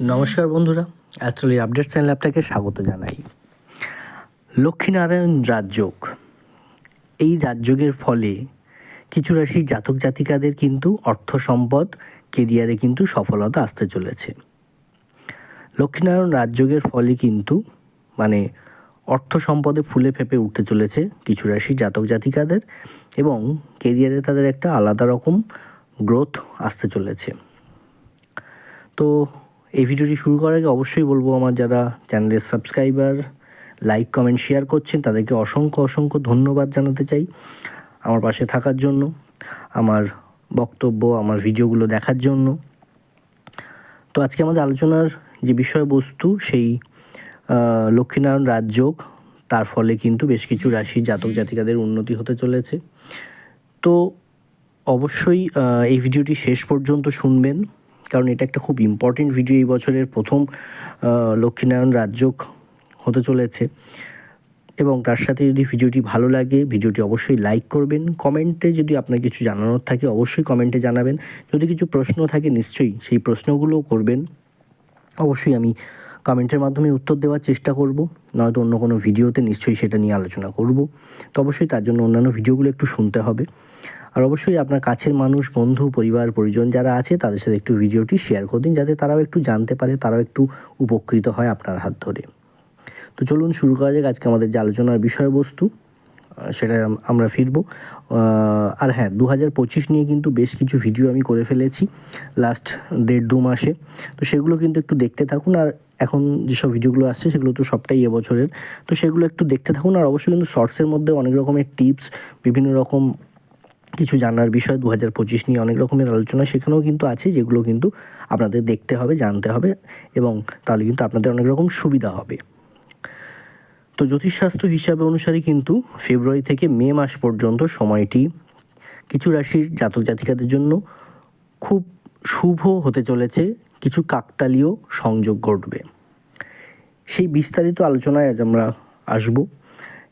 নমস্কার বন্ধুরা অ্যাস্ট্রোলি update channel আপনাকে স্বাগত জানাই। লক্ষ্মীনারায়ণ রাজযোগ। এই রাজযোগের ফলে কিছু রাশি জাতক জাতিকাদের কিন্তু অর্থ সম্পদ কেরিয়ারে কিন্তু সফলতা আসতে চলেছে। লক্ষ্মীনারায়ণ রাজযোগের ফলে কিন্তু মানে অর্থ সম্পদে ফুলে ফেপে উঠতে চলেছে কিছু রাশি জাতক জাতিকাদের এবং কেরিয়ারে তাদের একটা আলাদা রকম গ্রোথ আসতে চলেছে। তো এই ভিডিওটি শুরু করার আগে অবশ্যই বলব, আমার যারা চ্যানেলের সাবস্ক্রাইবার, লাইক, কমেন্ট, শেয়ার করছেন, তাদেরকে অসংখ্য অসংখ্য ধন্যবাদ জানাতে চাই আমার পাশে থাকার জন্য, আমার বক্তব্য, আমার ভিডিওগুলো দেখার জন্য। তো আজকে আমাদের আলোচনার যে বিষয়বস্তু, সেই লক্ষ্মীনারায়ণ রাজযোগ, তার ফলে কিন্তু বেশ কিছু রাশি জাতক জাতিকাদের উন্নতি হতে চলেছে। তো অবশ্যই এই ভিডিওটি শেষ পর্যন্ত শুনবেন। কারণ এটা একটা খুব ইম্পর্টেন্ট ভিডিও এই বছরের প্রথম লক্ষ্মীনারায়ণ রাজযোগ হতে চলেছে। এবং তার সাথে যদি ভিডিওটি ভালো লাগে ভিডিওটি অবশ্যই লাইক করবেন। কমেন্টে যদি আপনার কিছু জানানোর থাকে, অবশ্যই কমেন্টে জানাবেন। যদি কিছু প্রশ্ন থাকে, নিশ্চয়ই সেই প্রশ্নগুলোও করবেন। অবশ্যই আমি কমেন্টের মাধ্যমে উত্তর দেওয়ার চেষ্টা করব। নয়তো অন্য কোনো ভিডিওতে নিশ্চয়ই সেটা নিয়ে আলোচনা করব। তো অবশ্যই তার জন্য অন্যান্য ভিডিওগুলো একটু শুনতে হবে। আর অবশ্যই আপনার কাছের মানুষ, বন্ধু, পরিবার, পরিজন যারা আছে, তাদের সাথে একটু ভিডিওটি শেয়ার করে দিন যাতে তারাও একটু জানতে পারে, তারাও একটু উপকৃত হয় আপনার হাত ধরে। তো চলুন শুরু করা যাক আজকে আমাদের যে আলোচনার বিষয়বস্তু সেটা আমরা ফিরবো। আর হ্যাঁ দু হাজার পঁচিশ নিয়ে কিন্তু বেশ কিছু ভিডিও আমি করে ফেলেছি লাস্ট দেড় দু মাসে। তো সেগুলো কিন্তু একটু দেখতে থাকুন আর এখন যেসব ভিডিওগুলো আসছে, সেগুলো তো সবটাই এবছরের তো সেগুলো একটু দেখতে থাকুন আর অবশ্যই কিন্তু শর্টসের মধ্যে অনেক রকমের টিপস বিভিন্ন রকম কিছু জানার বিষয় দু হাজার পঁচিশ নিয়ে অনেক রকমের আলোচনা সেখানেও কিন্তু আছে, যেগুলো কিন্তু আপনাদের দেখতে হবে, জানতে হবে এবং তাহলে কিন্তু আপনাদের অনেক রকম সুবিধা হবে। তো জ্যোতিষশাস্ত্র হিসাবে অনুসারে কিন্তু ফেব্রুয়ারি থেকে মে মাস পর্যন্ত সময়টি কিছু রাশির জাতক জাতিকাদের জন্য খুব শুভ হতে চলেছে, কিছু কাকতালীয় সংযোগ ঘটবে। সেই বিস্তারিত আলোচনায় আজ আমরা আসব।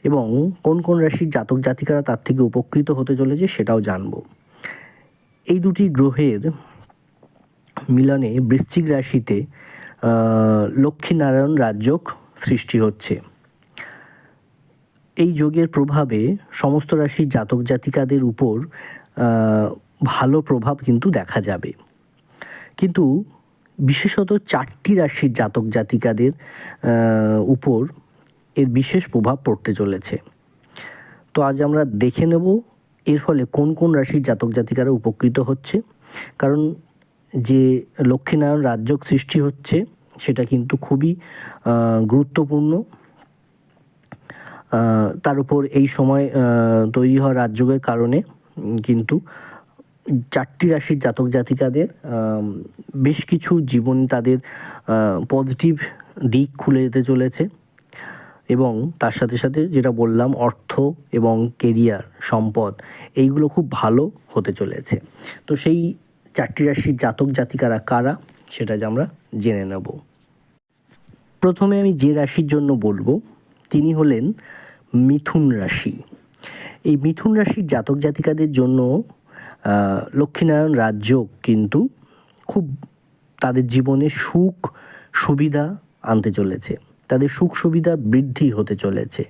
এবং কোন কোন রাশির জাতক জাতিকারা তার থেকে উপকৃত হতে চলেছে সেটাও জানব। এই দুটি গ্রহের মিলনে বৃশ্চিক রাশিতে লক্ষ্মীনারায়ণ রাজযোগ সৃষ্টি হচ্ছে। এই যোগের প্রভাবে সমস্ত রাশির জাতক জাতিকাদের উপর ভালো প্রভাব কিন্তু দেখা যাবে। কিন্তু বিশেষত চারটি রাশির জাতক জাতিকাদের উপর এর বিশেষ প্রভাব পড়তে চলেছে। তো আজ আমরা দেখে নেব এর ফলে কোন কোন রাশির জাতক জাতিকারা উপকৃত হচ্ছে। কারণ যে লক্ষ্মীনারায়ণ রাজযোগ সৃষ্টি হচ্ছে, সেটা কিন্তু খুবই গুরুত্বপূর্ণ। তার উপর এই সময় তৈরি হওয়া রাজযোগের কারণে কিন্তু চারটি রাশির জাতক জাতিকাদের বেশ কিছু জীবন তাদের পজিটিভ দিক খুলে যেতে চলেছে। এবং তার সাথে সাথে যেটা বললাম, অর্থ এবং কেরিয়ার সম্পদ, এইগুলো খুব ভালো হতে চলেছে। তো সেই চারটি রাশির জাতক জাতিকারা কারা, সেটা আমরা জেনে নেব। প্রথমে আমি যে রাশির জন্য বলব, তিনি হলেন মিথুন রাশি। এই মিথুন রাশির জাতক জাতিকাদের জন্য লক্ষ্মীনারায়ণ রাজযোগ কিন্তু খুব তাদের জীবনে সুখ, সুবিধা আনতে চলেছে। তাদের সুখ সুবিধা বৃদ্ধি হতে চলেছে।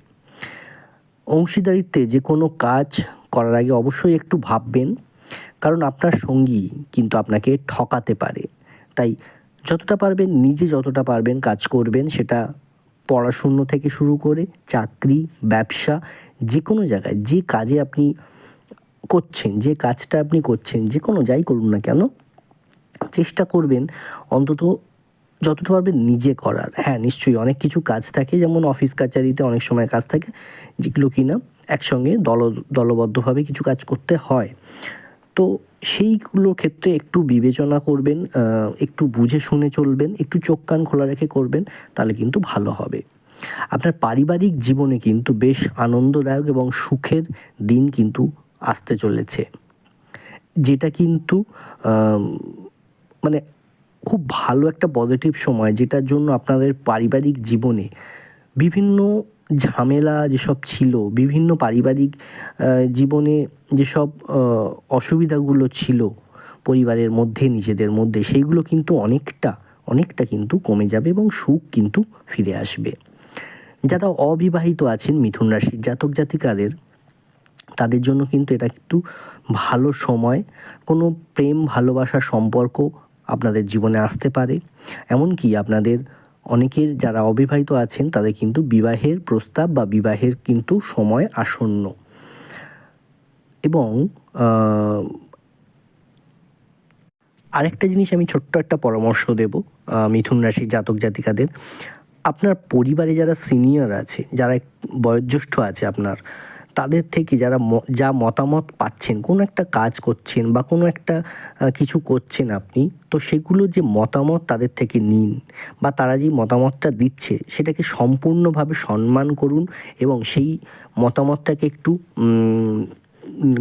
অংশীদারিত্বে যে কোনো কাজ করার আগে অবশ্যই একটু ভাববেন, কারণ আপনার সঙ্গী কিন্তু আপনাকে ঠকাতে পারে। তাই যতটা পারবেন, নিজে যতটা পারবেন কাজ করবেন, সেটা পড়াশুনো থেকে শুরু করে চাকরি, ব্যবসা, যে কোনো জায়গায়, যে কাজে আপনি করছেন, যে কাজটা আপনি করছেন, যে কোনো যাই করুন না কেন, চেষ্টা করবেন অন্তত যতটা পারবেন নিজে করার। হ্যাঁ নিশ্চয়ই অনেক কিছু কাজ থাকে, যেমন অফিস কাচারিতে অনেক সময় কাজ থাকে, যেগুলো কিনা একসঙ্গে দল, দলবদ্ধভাবে কিছু কাজ করতে হয়। তো সেইগুলোর ক্ষেত্রে একটু বিবেচনা করবেন একটু বুঝে শুনে চলবেন, একটু চোখ কান খোলা রেখে করবেন, তাহলে কিন্তু ভালো হবে। আপনার পারিবারিক জীবনে কিন্তু বেশ আনন্দদায়ক এবং সুখের দিন কিন্তু আসতে চলেছে। যেটা কিন্তু মানে খুব ভালো একটা পজিটিভ সময় যেটার জন্য আপনাদের পারিবারিক জীবনে বিভিন্ন ঝামেলা যেসব ছিল, বিভিন্ন পারিবারিক জীবনে যেসব অসুবিধাগুলো ছিল পরিবারের মধ্যে, নিজেদের মধ্যে, সেইগুলো কিন্তু অনেকটা অনেকটা কিন্তু কমে যাবে এবং সুখ কিন্তু ফিরে আসবে। যারা অবিবাহিত আছেন মিথুন রাশির জাতক জাতিকাদের, তাদের জন্য কিন্তু এটা একটু ভালো সময়। কোনো প্রেম, ভালোবাসা সম্পর্ক আপনাদের জীবনে আসতে পারে। এমনকি আপনাদের অনেকের যারা অবিবাহিত আছেন, তাদের কিন্তু বিবাহের প্রস্তাব বা বিবাহের কিন্তু সময় আসন্ন। এবং আরেকটা জিনিস আমি ছোট্ট একটা পরামর্শ দেব মিথুন রাশির জাতক জাতিকাদের। আপনার পরিবারে যারা সিনিয়র আছে, যারা বয়োজ্যেষ্ঠ আছে আপনার তাদের থেকে যারা যা মতামত পাচ্ছেন, কোনো একটা কাজ করছেন বা কোনো একটা কিছু করছেন আপনি, তো সেগুলো যে মতামত তাদের থেকে নিন বা তারা যে মতামতটা দিচ্ছে, সেটাকে সম্পূর্ণভাবে সম্মান করুন এবং সেই মতামতটাকে একটু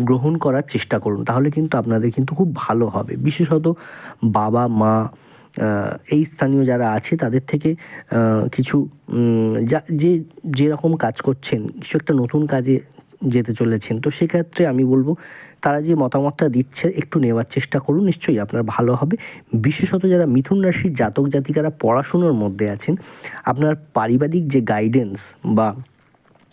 গ্রহণ করার চেষ্টা করুন। তাহলে কিন্তু আপনাদের কিন্তু খুব ভালো হবে। বিশেষত বাবা, মা এই স্থানীয় যারা আছে, তাদের থেকে কিছু যা, যে, যেরকম কাজ করছেন, কিছু একটা নতুন কাজে যেতে চলেছেন। তো সেক্ষেত্রে আমি বলব, তারা যে মতামতটা দিচ্ছে, একটু নেওয়ার চেষ্টা করুন, নিশ্চয়ই আপনার ভালো হবে। বিশেষত যারা মিথুন রাশির জাতক জাতিকারা পড়াশুনোর মধ্যে আছেন, আপনার পারিবারিক যে গাইডেন্স বা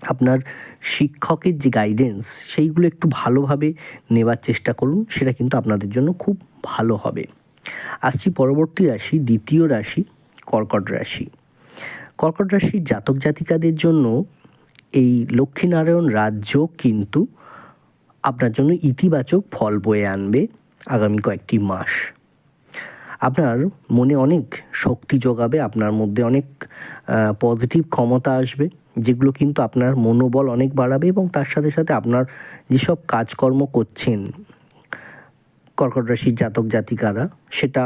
আপনার শিক্ষকের যে গাইডেন্স সেইগুলো একটু ভালোভাবে নেওয়ার চেষ্টা করুন, সেটা কিন্তু আপনাদের জন্য খুব ভালো হবে। আসছি পরবর্তী রাশি, দ্বিতীয় রাশি, কর্কট রাশি। কর্কট রাশির জাতক জাতিকাদের জন্য এই লক্ষ্মীনারায়ণ রাজ্য কিন্তু আপনার জন্য ইতিবাচক ফল বয়ে আনবে আগামী কয়েকটি মাস। আপনার মনে অনেক শক্তি যোগাবে আপনার মধ্যে অনেক পজিটিভ ক্ষমতা আসবে, যেগুলো কিন্তু আপনার মনোবল অনেক বাড়াবে এবং তার সাথে সাথে আপনার যেসব কাজকর্ম করছেন কর্কট রাশির জাতক জাতিকারা, সেটা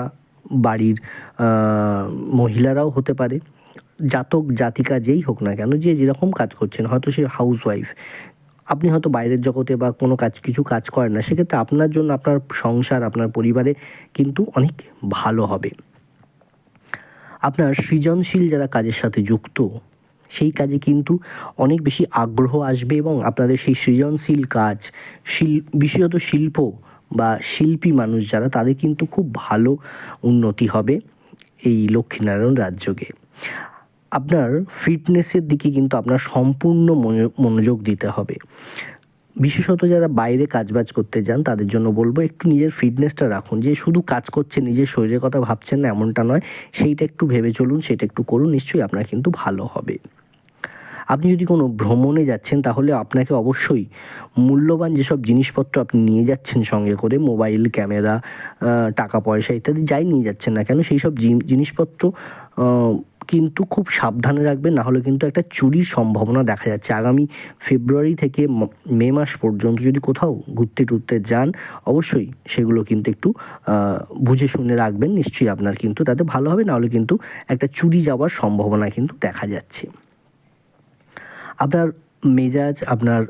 বাড়ির মহিলারাও হতে পারে। জাতক, জাতিকা যেই হোক না কেন, যে যেরকম কাজ করছেন, হয়তো সে হাউস ওয়াইফ আপনি হয়তো বাইরের জগতে বা কোনো কাজ, কিছু কাজ করেন না, সেক্ষেত্রে আপনার জন্য আপনার সংসার, আপনার পরিবারে কিন্তু অনেক ভালো হবে। আপনার সৃজনশীল যারা কাজের সাথে যুক্ত, সেই কাজে কিন্তু অনেক বেশি আগ্রহ আসবে এবং আপনাদের সেই সৃজনশীল কাজ, শিল, বিশেষত শিল্প বা শিল্পী মানুষ যারা, তাদের কিন্তু খুব ভালো উন্নতি হবে এই লক্ষ্মীনারায়ণ রাজ্যকে আপনার ফিটনেসের দিকে কিন্তু আপনার সম্পূর্ণ মনো- মনোযোগ দিতে হবে। বিশেষত যারা বাইরে কাজবাজ করতে যান, তাদের জন্য বলব একটু নিজের ফিটনেসটা রাখুন। যে শুধু কাজ করছেন নিজের শরীরের কথা ভাবছেন না, এমনটা নয়। সেইটা একটু ভেবে চলুন, সেটা একটু করুন, নিশ্চয়ই আপনার কিন্তু ভালো হবে। আপনি যদি কোনো ভ্রমণে যাচ্ছেন, তাহলে আপনাকে অবশ্যই মূল্যবান যেসব জিনিসপত্র আপনি নিয়ে যাচ্ছেন সঙ্গে করে, মোবাইল, ক্যামেরা টাকা পয়সা ইত্যাদি যাই নিয়ে যাচ্ছেন না কেন, সেই সব জিনিসপত্র কিন্তু খুব সাবধানে রাখবেন, না হলে কিন্তু একটা চুরির সম্ভাবনা দেখা যাচ্ছে। আগামী ফেব্রুয়ারি থেকে মে মাস পর্যন্ত যদি কোথাও ঘুরতে টুরতে যান, অবশ্যই সেগুলো কিন্তু একটু বুঝে শুনে রাখবেন। নিশ্চয়ই আপনার কিন্তু তাতে ভালো হবে, না হলে কিন্তু একটা চুরি যাওয়ার সম্ভাবনা কিন্তু দেখা যাচ্ছে। আপনার মেজাজ, আপনার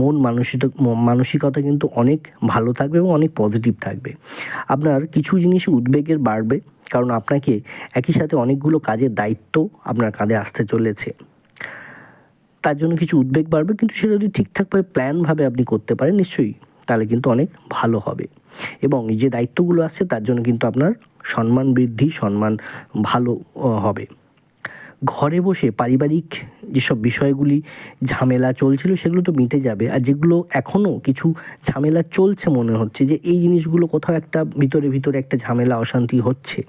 মন মানসিক মানসিকতা কিন্তু অনেক ভালো থাকবে এবং অনেক পজিটিভ থাকবে। আপনার কিছু জিনিসে উদ্বেগের বাড়বে কারণ আপনাকে একই সাথে অনেকগুলো কাজের দায়িত্ব আপনার কাঁধে আসতে চলেছে। তার জন্য কিছু উদ্বেগ বাড়বে, কিন্তু সেটা যদি ঠিকঠাকভাবে প্ল্যানভাবে আপনি করতে পারেন, নিশ্চয়ই তাহলে কিন্তু অনেক ভালো হবে। এবং যে দায়িত্বগুলো আসছে, তার জন্য কিন্তু আপনার সম্মান বৃদ্ধি, সম্মান ভালো হবে। ঘরে বসে পারিবারিক যেসব বিষয়গুলি ঝামেলা চলছিল, সেগুলো তো মিটে যাবে। আর যেগুলো এখনও কিছু ঝামেলা চলছে মনে হচ্ছে যে, এই জিনিসগুলো কোথাও একটা ভিতরে ভিতরে একটা ঝামেলা, অশান্তি হচ্ছে।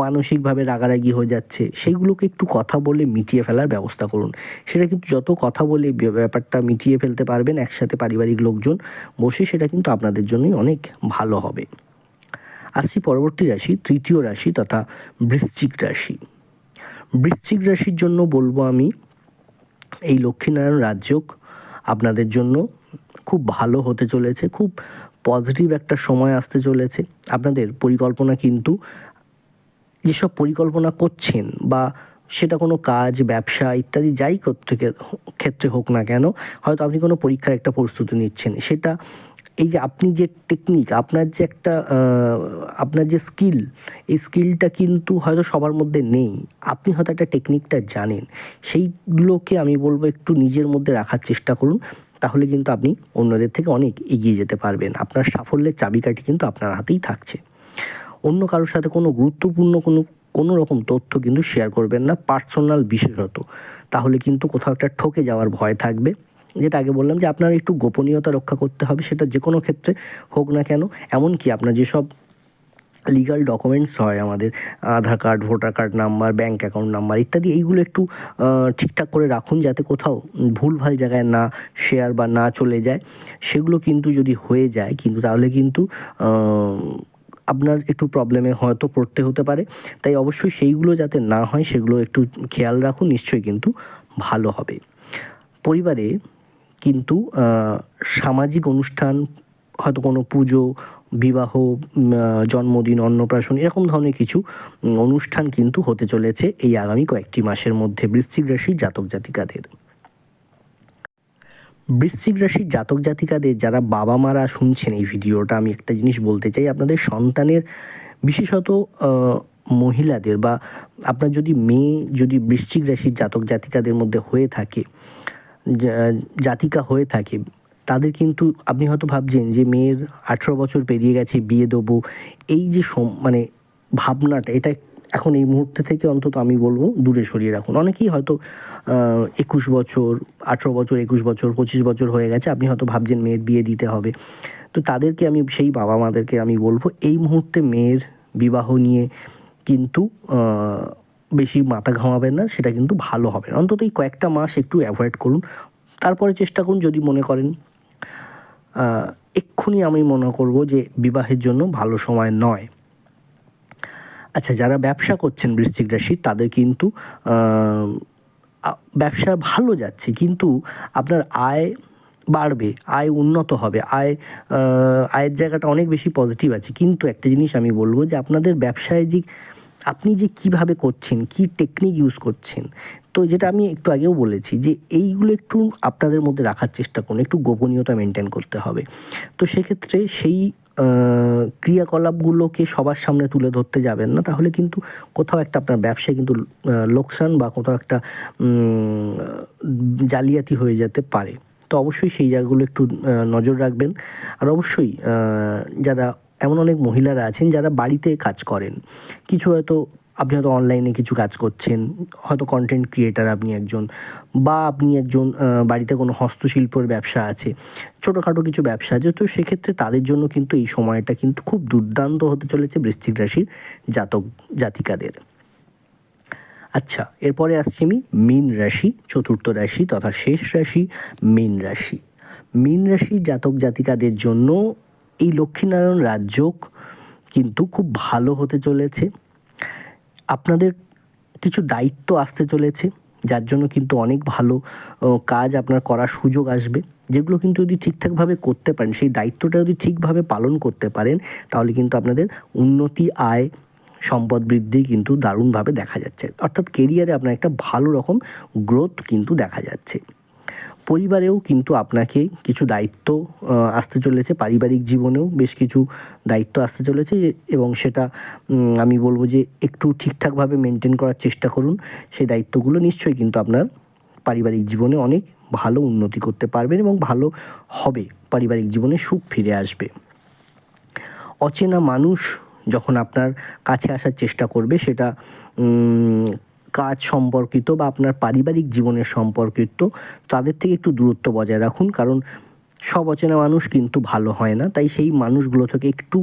মানসিকভাবে রাগারাগি হয়ে যাচ্ছে সেইগুলোকে একটু কথা বলে মিটিয়ে ফেলার ব্যবস্থা করুন। সেটা কিন্তু যত কথা বলে ব্যাপারটা মিটিয়ে ফেলতে পারবেন, একসাথে পারিবারিক লোকজন বসে সেটা কিন্তু আপনাদের জন্যই অনেক ভালো হবে। আসছি পরবর্তী রাশি, তৃতীয় রাশি তথা বৃশ্চিক রাশি। বৃশ্চিক রাশির জন্য বলব আমি, এই লক্ষ্মীনারায়ণ রাজযোগ আপনাদের জন্য খুব ভালো হতে চলেছে, খুব পজিটিভ একটা সময় আসতে চলেছে। আপনাদের পরিকল্পনা কিন্তু যেসব পরিকল্পনা করছেন বা সেটা কোনো কাজ, ব্যবসা ইত্যাদি যাই করতে ক্ষেত্রে হোক না কেন, হয়তো আপনি কোনো পরীক্ষার একটা প্রস্তুতি নিচ্ছেন। সেটা এই যে আপনি যে টেকনিক আপনার যে একটা আপনার যে স্কিল এই স্কিলটা কিন্তু হয়তো সবার মধ্যে নেই। আপনি হয়তো একটা টেকনিকটা জানেন। সেইগুলোকে আমি বলব একটু নিজের মধ্যে রাখার চেষ্টা করুন। তাহলে কিন্তু আপনি অন্যদের থেকে অনেক এগিয়ে যেতে পারবেন। আপনার সাফল্যের চাবিকাঠি কিন্তু আপনার হাতেই থাকছে। অন্য কারোর সাথে কোনো গুরুত্বপূর্ণ কোনো কোনো রকম তথ্য কিন্তু শেয়ার করবেন না পার্সোনাল বিশেষত। তাহলে কিন্তু কোথাও একটা ঠকে যাওয়ার ভয় থাকবে। যেটা আগে বললাম যে আপনার একটু গোপনীয়তা রক্ষা করতে হবে, সেটা যে কোনো ক্ষেত্রে হোক না কেন। এমনকি আপনার যেসব লিগাল ডকুমেন্টস হয় আমাদের, Aadhaar card voter card number bank account number ইত্যাদি, এইগুলো একটু ঠিকঠাক করে রাখুন যাতে কোথাও ভুলভাল জায়গায় না শেয়ার বা না চলে যায়। সেগুলো কিন্তু যদি হয়ে যায়, কিন্তু তাহলে কিন্তু আপনার একটু প্রবলেমে হয়তো পড়তে হতে পারে। তাই অবশ্যই সেইগুলো যাতে না হয়, সেগুলো একটু খেয়াল রাখুন, নিশ্চয়ই কিন্তু ভালো হবে। পরিবারে কিন্তু সামাজিক অনুষ্ঠান, হয়তো কোনো পুজো বিবাহ জন্মদিন, অন্নপ্রাশন এরকম ধরনের কিছু অনুষ্ঠান কিন্তু হতে চলেছে এই আগামী কয়েকটি মাসের মধ্যে বৃশ্চিক রাশির জাতক জাতিকাদের। বৃশ্চিক রাশির জাতক জাতিকাদের যারা বাবা মারা শুনছেন এই ভিডিওটা, আমি একটা জিনিস বলতে চাই, আপনাদের সন্তানের, বিশেষত মহিলাদের বা আপনার যদি মেয়ে যদি বৃশ্চিক রাশির জাতক জাতিকাদের মধ্যে হয়ে থাকে জাতিকা হয়ে থাকে তাদের কিন্তু আপনি হয়তো ভাবছেন যে মেয়ের আঠেরো বছর পেরিয়ে গেছে, বিয়ে দেবো। এই যে সম- মানে ভাবনাটা, এটা এখন এই মুহূর্তে থেকে অন্তত আমি বলব দূরে সরিয়ে রাখুন। অনেকেই হয়তো একুশ বছর, আঠেরো বছর, একুশ বছর, পঁচিশ বছর হয়ে গেছে, আপনি হয়তো ভাবছেন মেয়ের বিয়ে দিতে হবে। তো তাদেরকে আমি, সেই বাবা মাদেরকে আমি বলব, এই মুহূর্তে মেয়ের বিবাহ নিয়ে কিন্তু বেশি মাথা ঘামাবেন না, সেটা কিন্তু ভালো হবে অন্তত এই কয়েকটা মাস একটু অ্যাভয়েড করুন। তারপরে চেষ্টা করুন, যদি মনে করেন এক্ষুনি আমি মনে করব যে বিবাহের জন্য ভালো সময় নয়। আচ্ছা যারা ব্যবসা করছেন বৃশ্চিক রাশি, তাদের কিন্তু ব্যবসা ভালো যাচ্ছে, কিন্তু আপনার আয় বাড়বে, আয় উন্নত হবে, আয় আয়ের জায়গাটা অনেক বেশি পজিটিভ আছে। কিন্তু একটা জিনিস আমি বলব যে আপনাদের ব্যবসায় যে আপনি যে কীভাবে করছেন, কি টেকনিক ইউজ করছেন, তো যেটা আমি একটু আগেও বলেছি যে এইগুলো একটু আপনাদের মধ্যে রাখার চেষ্টা করুন, একটু গোপনীয়তা মেনটেন করতে হবে। তো সেক্ষেত্রে সেই ক্রিয়াকলাপগুলোকে সবার সামনে তুলে ধরতে যাবেন না, তাহলে কিন্তু কোথাও একটা আপনার ব্যবসায় কিন্তু লোকসান বা কোথাও একটা জালিয়াতি হয়ে যেতে পারে। তো অবশ্যই সেই জায়গাগুলো একটু নজর রাখবেন। আর অবশ্যই যারা এমন অনেক মহিলারা আছেন যারা বাড়িতে কাজ করেন। কিছু হয়তো আপনি হয়তো অনলাইনে কিছু কাজ করছেন, হয়তো কন্টেন্ট ক্রিয়েটার আপনি একজন বা আপনি একজন বাড়িতে কোনো হস্তশিল্পর ব্যবসা আছে, ছোটোখাটো কিছু ব্যবসা আছে, তো সেক্ষেত্রে তাদের জন্য কিন্তু এই সময়টা কিন্তু খুব দুর্দান্ত হতে চলেছে বৃশ্চিক রাশির জাতক, জাতিকাদের। আচ্ছা এরপরে আসছি আমি মীন রাশি, চতুর্থ রাশি তথা শেষ রাশি মীন রাশি। মীন রাশি জাতক জাতিকাদের জন্য এই লক্ষ্মীনারায়ণ রাজযোগ কিন্তু খুব ভালো হতে চলেছে। আপনাদের কিছু দায়িত্ব আসতে চলেছে, যার জন্য কিন্তু অনেক ভালো কাজ আপনার করার সুযোগ আসবে। যেগুলো কিন্তু যদি ঠিকঠাকভাবে করতে পারেন, সেই দায়িত্বটা যদি ঠিকভাবে পালন করতে পারেন, তাহলে কিন্তু আপনাদের উন্নতি, আয়, সম্পদ বৃদ্ধি কিন্তু দারুণভাবে দেখা যাচ্ছে। অর্থাৎ কেরিয়ারে আপনার একটা ভালো রকম গ্রোথ কিন্তু দেখা যাচ্ছে। পরিবারেও কিন্তু আপনাকে কিছু দায়িত্ব আসতে চলেছে, পারিবারিক জীবনেও বেশ কিছু দায়িত্ব আসতে চলেছে এবং সেটা আমি বলব যে একটু ঠিকঠাকভাবে মেনটেন করার চেষ্টা করুন। সেই দায়িত্বগুলো নিশ্চয়ই কিন্তু আপনার পারিবারিক জীবনে অনেক ভালো উন্নতি করতে পারবেন এবং ভালো হবে, পারিবারিক জীবনে সুখ ফিরে আসবে। অচেনা মানুষ যখন আপনার কাছে আসার চেষ্টা করবে, সেটা কাজ সম্পর্কিত বা আপনার পারিবারিক জীবনের সম্পর্কিত, তাদের থেকে একটু দূরত্ব বজায় রাখুন। কারণ সব অচেনা মানুষ কিন্তু ভালো হয় না। তাই সেই মানুষগুলো থেকে একটু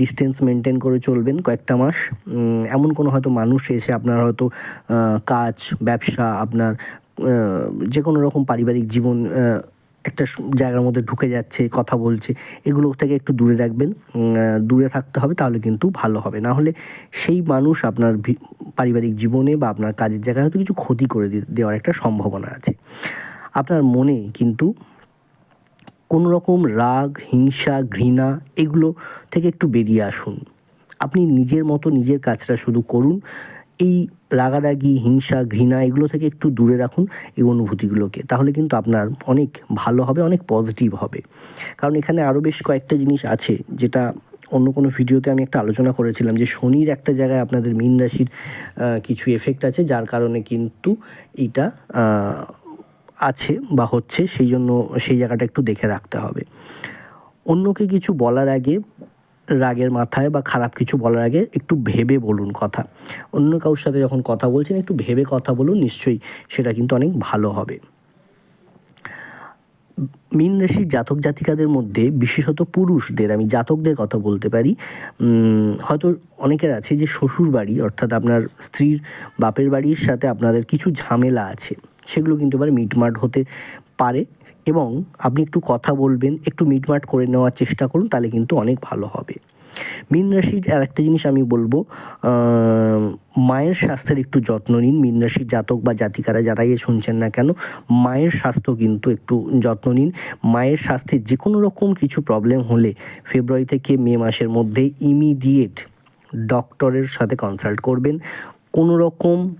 ডিস্টেন্স মেনটেন করে চলবেন কয়েকটা মাস। এমন কোনো হয়তো মানুষ এসে আপনার হয়তো কাজ, ব্যবসা, আপনার যে কোনো রকম পারিবারিক জীবন একটা জায়গার মধ্যে ঢুকে যাচ্ছে, কথা বলছে, এগুলো থেকে একটু দূরে রাখবেন দূরে থাকতে হবে, তাহলে কিন্তু ভালো হবে। না হলে সেই মানুষ আপনার পারিবারিক জীবনে বা আপনার কাজের জায়গায় হয়তো কিছু ক্ষতি করে দেওয়ার একটা সম্ভাবনা আছে। আপনার মনে কিন্তু কোনো রকম রাগ, হিংসা, ঘৃণা এগুলো থেকে একটু বেরিয়ে আসুন। আপনি নিজের মতো নিজের কাজটা শুধু করুন। এই রাগারাগি, হিংসা, ঘৃণা এগুলো থেকে একটু দূরে রাখুন এই অনুভূতিগুলোকে। তাহলে কিন্তু আপনার অনেক ভালো হবে, অনেক পজিটিভ হবে। কারণ এখানে আরও বেশ কয়েকটা জিনিস আছে, যেটা অন্য কোনো ভিডিওতে আমি একটা আলোচনা করেছিলাম যে শনির একটা জায়গায় আপনাদের মীন রাশির কিছু এফেক্ট আছে, যার কারণে কিন্তু এটা আছে বা হচ্ছে, সেই জন্য সেই জায়গাটা একটু দেখে রাখতে হবে। অন্যকে কিছু বলার আগে রাগের মাথায় বা খারাপ কিছু বলার আগে একটু ভেবে বলুন কথা। অন্য কারোর সাথে যখন কথা বলছেন, একটু ভেবে কথা বলুন, নিশ্চয়ই সেটা কিন্তু অনেক ভালো হবে। মীন রাশির জাতক জাতিকাদের মধ্যে বিশেষত পুরুষদের, আমি জাতকদের কথা বলতে পারি হয়তো অনেকের আছে যে শ্বশুর বাড়ি, অর্থাৎ আপনার স্ত্রীর বাপের বাড়ির সাথে আপনাদের কিছু ঝামেলা আছে, সেগুলো কিন্তু এবার মিটমাট হতে পারে। এবং আপনি একটু কথা বলবেন, একটু মিটমাট করে নেওয়ার চেষ্টা করুন, তাহলে কিন্তু অনেক ভালো হবে। মীন রাশির আর একটা জিনিস আমি বলব মায়ের স্বাস্থ্যের একটু যত্ন নিন। মীন রাশির জাতক বা জাতিকারা যারাই শুনছেন না কেন, মায়ের স্বাস্থ্য কিন্তু একটু যত্ন নিন। মায়ের স্বাস্থ্যের যে কোনো রকম কিছু প্রবলেম হলে ফেব্রুয়ারি থেকে মে মাসের মধ্যে ইমিডিয়েট ডক্টরের সাথে কনসাল্ট করবেন। কোনো রকম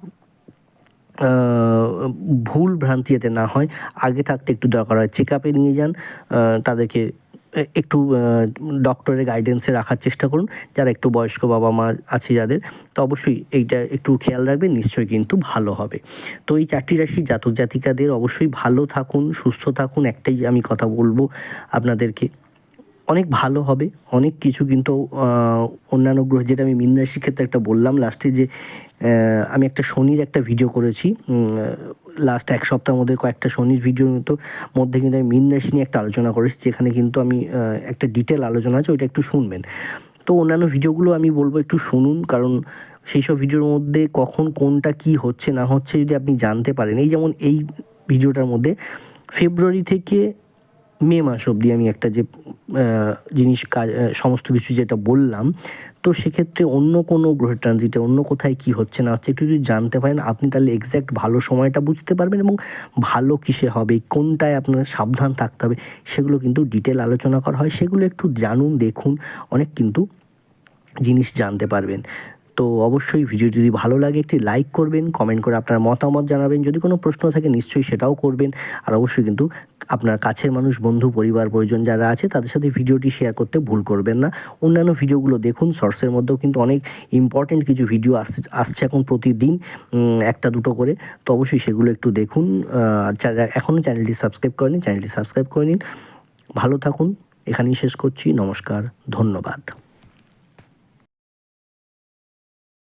ভুল ভ্রান্তি যাতে না হয়, আগে থাকতে একটু দরকার হয়। চেক আপে নিয়ে যান তাদেরকে একটু ডক্টরের গাইডেন্সে রাখার চেষ্টা করুন। যারা একটু বয়স্ক বাবা মা আছে যাদের, তো অবশ্যই এইটা একটু খেয়াল রাখবেন, নিশ্চয়ই কিন্তু ভালো হবে। তো এই চারটি রাশি জাতক জাতিকাদের অবশ্যই ভালো থাকুন, সুস্থ থাকুন, একটাই আমি কথা বলব আপনাদেরকে। অনেক ভালো হবে, অনেক কিছু কিন্তু অন্যান্য গ্রহ, যেটা আমি মীন রাশির ক্ষেত্রে একটা বললাম লাস্টে যে আমি একটা শনির একটা ভিডিও করেছি। লাস্ট এক সপ্তাহের মধ্যে কয়েকটা শনির ভিডিওর মতো মধ্যে কিন্তু আমি মীন রাশি নিয়ে একটা আলোচনা করেছি, যেখানে কিন্তু আমি একটা ডিটেল আলোচনা আছে, ওইটা একটু শুনবেন। তো অন্যান্য ভিডিওগুলো আমি বলব একটু শুনুন, কারণ সেই সব ভিডিওর মধ্যে কখন কোনটা কি হচ্ছে, না হচ্ছে যদি আপনি জানতে পারেন। এই যেমন এই ভিডিওটার মধ্যে ফেব্রুয়ারি থেকে মে মাস অবধি আমি একটা যে জিনিস কাজ সমস্ত কিছু যেটা বললাম তো সেক্ষেত্রে অন্য কোনো গ্রহের ট্রানজিটে অন্য কোথায় কি হচ্ছে না হচ্ছে একটু যদি জানতে পারেন, আপনি তাহলে এক্স্যাক্ট ভালো সময়টা বুঝতে পারবেন এবং ভালো কিসে হবে, কোনটায় আপনার সাবধান থাকতে হবে, সেগুলো কিন্তু ডিটেল আলোচনা করা হয়, সেগুলো একটু জানুন, দেখুন, অনেক কিন্তু জিনিস জানতে পারবেন। তো অবশ্যই ভিডিও যদি ভালো লাগে, একটি লাইক করবেন কমেন্ট করে আপনার মতামত জানাবেন। যদি কোনো প্রশ্ন থাকে, নিশ্চয়ই সেটাও করবেন। আর অবশ্যই কিন্তু আপনার কাছের মানুষ, বন্ধু, পরিবার, পরিজন যারা আছে, তাদের সাথে ভিডিওটি শেয়ার করতে ভুল করবেন না। অন্যান্য ভিডিওগুলো দেখুন শর্টসের মধ্যেও কিন্তু অনেক ইম্পর্টেন্ট কিছু ভিডিও আসছে আসছে এখন প্রতিদিন একটা দুটো করে। তো অবশ্যই সেগুলো একটু দেখুন। যারা এখনও চ্যানেলটি সাবস্ক্রাইব করেনি চ্যানেলটি সাবস্ক্রাইব করে নিন। ভালো থাকুন। এখানেই শেষ করছি। নমস্কার। ধন্যবাদ।